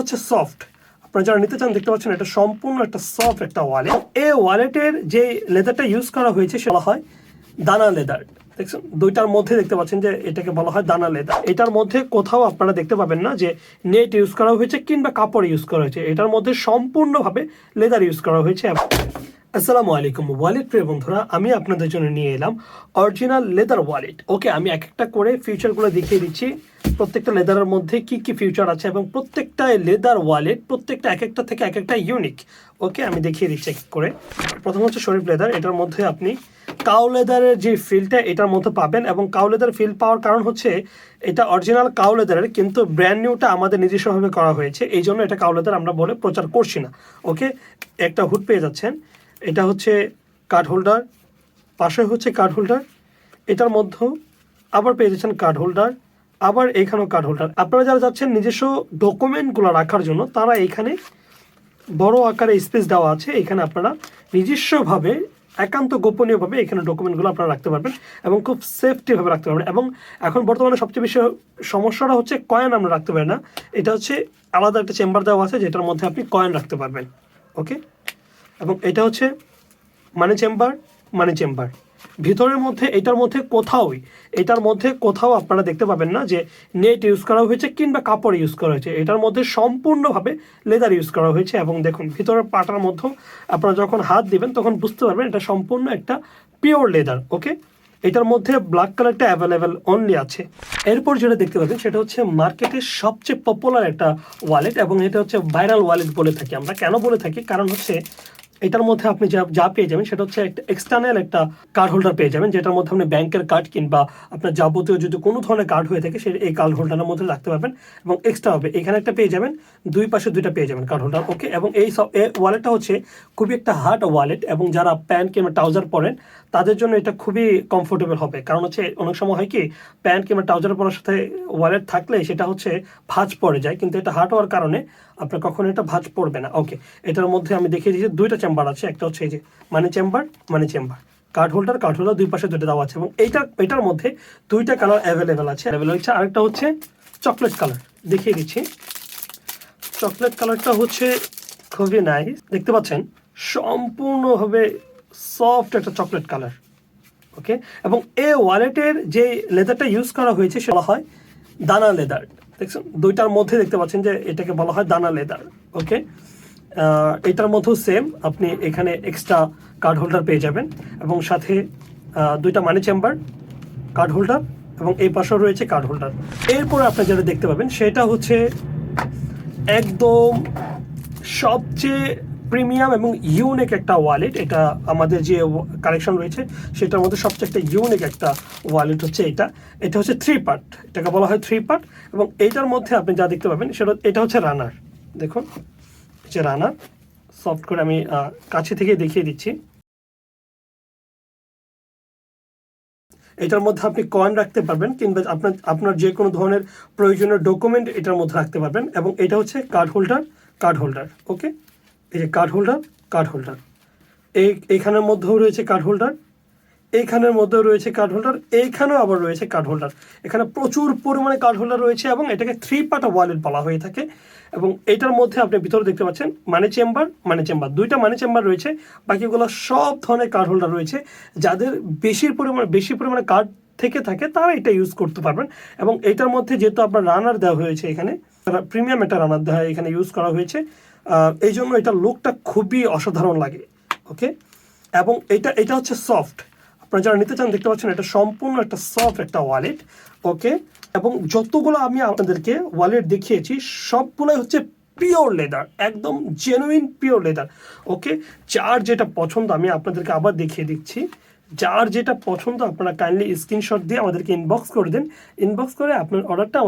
হচ্ছে সফট আপনারা যারা নিতে চান, দেখতে পাচ্ছেন এটা সম্পূর্ণ একটা সফট একটা ওয়ালেট এই ওয়ালেটের যে লেদারটা ইউজ করা হয়েছে, সেটা হয় দানা লেদার দেখছেন? দুইটার মধ্যে দেখতে পাচ্ছেন যে এটাকে বলা হয় দানা লেদার এটার মধ্যে কোথাও আপনারা দেখতে পাবেন না যে নেট ইউজ করা হয়েছে কিংবা কাপড় ইউজ করা হয়েছে। এটার মধ্যে সম্পূর্ণভাবে লেদার ইউজ করা হয়েছে। আসসালামু আলাইকুম ওয়ালেট প্রিয় বন্ধুরা, আমি আপনাদের জন্য নিয়ে এলাম অরিজিনাল লেদার ওয়ালেট ওকে আমি এক একটা করে ফিউচারগুলো দেখিয়ে দিচ্ছি। প্রত্যেকটা লেদারের মধ্যে কি কি ফিউচার আছে এবং প্রত্যেকটা লেদার ওয়ালেট প্রত্যেকটা এক একটা থেকে এক একটা ইউনিক ওকে আমি দেখিয়ে দিচ্ছি এক করে। প্রথম হচ্ছে শরীফ লেদার এটার মধ্যে আপনি কাউ লেদারের যে ফিলটা এটার মধ্যে পাবেন এবং কাউ লেদার ফিল পাওয়ার কারণ হচ্ছে এটা অরিজিনাল কাউ লেদারের কিন্তু ব্র্যান্ড নিউটা আমাদের নিজস্বভাবে করা হয়েছে। এই জন্য এটা কাউ লেদার আমরা বলে প্রচার করছি না। ওকে একটা হুড পেয়ে যাচ্ছেন। এটা হচ্ছে কার্ড হোল্ডার পাশে হচ্ছে কার্ড হোল্ডার এটার মধ্যেও আবার পেয়ে যাচ্ছেন কার্ড হোল্ডার আবার এখানেও কার্ড হোল্ডার আপনারা যারা যাচ্ছেন নিজস্ব ডকুমেন্টগুলো রাখার জন্য, তারা এখানে বড় আকারে স্পেস দেওয়া আছে এখানে আপনারা নিজস্বভাবে, একান্ত গোপনীয়ভাবে এখানে ডকুমেন্টগুলো আপনারা রাখতে পারবেন এবং খুব সেফটিভাবে রাখতে পারবেন। এবং এখন বর্তমানে সবচেয়ে বেশি সমস্যাটা হচ্ছে কয়েন আমরা রাখতে পারি না, এটা হচ্ছে আলাদা একটা চেম্বার দেওয়া আছে, যেটার মধ্যে আপনি কয়েন রাখতে পারবেন। ওকে এবং এটা হচ্ছে মানি চেম্বার মানি চেম্বার ভিতরের মধ্যে, এটার মধ্যে কোথাওই, এটার মধ্যে কোথাও আপনারা দেখতে পাবেন না যে নেট ইউজ করা হয়েছে কিংবা কাপড় ইউজ করা হয়েছে। এটার মধ্যে সম্পূর্ণভাবে লেদার ইউজ করা হয়েছে এবং দেখুন, ভিতরের পাটার মধ্যেও আপনারা যখন হাত দিবেন, তখন বুঝতে পারবেন এটা সম্পূর্ণ একটা পিওর লেদার ওকে এটার মধ্যে ব্ল্যাক কালারটা অ্যাভেলেবেল অনলি আছে। এরপর যেটা দেখতে পাবেন, সেটা হচ্ছে মার্কেটের সবচেয়ে পপুলার একটা ওয়ালেট এবং এটা হচ্ছে ভাইরাল ওয়ালেট বলে থাকি আমরা। কেন বলে থাকি? কারণ হচ্ছে এটার মধ্যে আপনি যা যা পেয়ে যাবেন সেটা হচ্ছে একটা এক্সটার্নাল একটা কার্ড হোল্ডার পেয়ে যাবেন, যেটার মধ্যে আপনি ব্যাংকের কার্ড কিংবা আপনার যাবতীয় যদি কোনো ধরনের কার্ড হয়ে থাকে, সে এই কার্ড হোল্ডারের মধ্যে রাখতে পারবেন এবং এক্সট্রা হবে। এখানে একটা পেয়ে যাবেন, দুই পাশে দুইটা পেয়ে যাবেন কার্ড হোল্ডার ওকে এবং এই সব ওয়ালেটটা হচ্ছে খুবই একটা হার্ড ওয়ালেট এবং যারা প্যান্ট কিংবা ট্রাউজার পরেন, তাদের জন্য এটা খুবই কমফোর্টেবল হবে। কারণ হচ্ছে অনেক সময় হয় কি, প্যান্ট কিংবা ট্রাউজার পরার সাথে ওয়ালেট থাকলে সেটা হচ্ছে ভাঁজ পড়ে যায়, কিন্তু এটা হার্ড হওয়ার কারণে আপনার কখনো এটা ভাঁজ পড়বে না। ওকে এটার মধ্যে আমি দেখিয়ে দিয়েছি, দুইটা চেম্বার আছে, একটা হচ্ছে এই যে money chamber money chamber card holder card holder দুই পাশে দুটো দেওয়া আছে এবং এইটা, এটার মধ্যে দুইটা কালার অ্যাভেলেবেল আছে। অ্যাভেলেবেল হচ্ছে আরেকটা হচ্ছে চকলেট কালার দেখিয়ে দিচ্ছি। চকলেট কালারটা হচ্ছে খুবই নাইস দেখতে পাচ্ছেন, সম্পূর্ণভাবে সফট একটা চকলেট কালার ওকে এবং এ ওয়ালেটের যে লেদারটা ইউজ করা হয়েছে, সেটা হয় দানা লেদার দেখছেন? দুইটার মধ্যে দেখতে পাচ্ছেন যে এটাকে বলা হয় দানা লেদার ওকে এটার মধ্যেও সেম আপনি এখানে এক্সট্রা কার্ড হোল্ডার পেয়ে যাবেন এবং সাথে দুইটা মানি চেম্বার কার্ড হোল্ডার এবং এই পাশেও রয়েছে কার্ড হোল্ডার এরপরে আপনি যেটা দেখতে পাবেন, সেটা হচ্ছে একদম সবচেয়ে প্রিমিয়াম এবং ইউনিক একটা ওয়ালেট এটা আমাদের যে কালেকশন রয়েছে, সেটার মধ্যে সবচেয়ে একটা ইউনিক একটা ওয়ালেট হচ্ছে এটা। এটা হচ্ছে থ্রি পার্ট এটাকে বলা হয় থ্রি পার্ট এবং এইটার মধ্যে আপনি যা দেখতে পাবেন, সেটা এটা হচ্ছে রানার দেখুন। যে রানার সফট করে আমি কাছে থেকে দেখিয়ে দিচ্ছি। এটার মধ্যে আপনি কয়েন রাখতে পারবেন কিংবা আপনার আপনার যে কোনো ধরনের প্রয়োজনীয় ডকুমেন্ট এটার মধ্যে রাখতে পারবেন এবং এটা হচ্ছে card holder card holder okay এই যে কার্ড হোল্ডার কার্ড হোল্ডার এই, এইখানের মধ্যেও রয়েছে কার্ড হোল্ডার এইখানের মধ্যেও রয়েছে কার্ড হোল্ডার এইখানেও আবার রয়েছে কার্ড হোল্ডার এখানে প্রচুর পরিমাণে কার্ড হোল্ডার রয়েছে এবং এটাকে থ্রি পার্ট ওয়ালেট বলা হয়ে থাকে এবং এটার মধ্যে আপনি ভিতরে দেখতে পাচ্ছেন মানি চেম্বার মানি চেম্বার দুইটা মানি চেম্বার রয়েছে, বাকিগুলো সব ধরনের কার্ড হোল্ডার রয়েছে। যাদের বেশি পরিমাণে বেশি পরিমাণে কার্ড থেকে থাকে, তারা এটা ইউজ করতে পারবেন এবং এটার মধ্যে যেহেতু আপনার রানার দেওয়া হয়েছে এখানে প্রিমিয়াম একটা রানার দেওয়া এখানে ইউজ করা হয়েছে। এই জন্য এটা লুকটা খুবই অসাধারণ লাগে ওকে এবং এটা এটা হচ্ছে সফট আপনারা যারা নিতে চান, দেখতে পাচ্ছেন এটা সম্পূর্ণ একটা সফট একটা ওয়ালেট ওকে এবং যতগুলো আমি আপনাদেরকে ওয়ালেট দেখিয়েছি, সবগুলোই হচ্ছে পিওর লেদার একদম জেনুইন পিওর লেদার ওকে যার যেটা পছন্দ আমি আপনাদেরকে আবার দেখিয়ে দিচ্ছি। যার যেটা পছন্দ, আপনারা কাইন্ডলি স্ক্রিনশট দিয়ে আমাদেরকে ইনবক্স করে দেন। ইনবক্স করে আপনার অর্ডারটা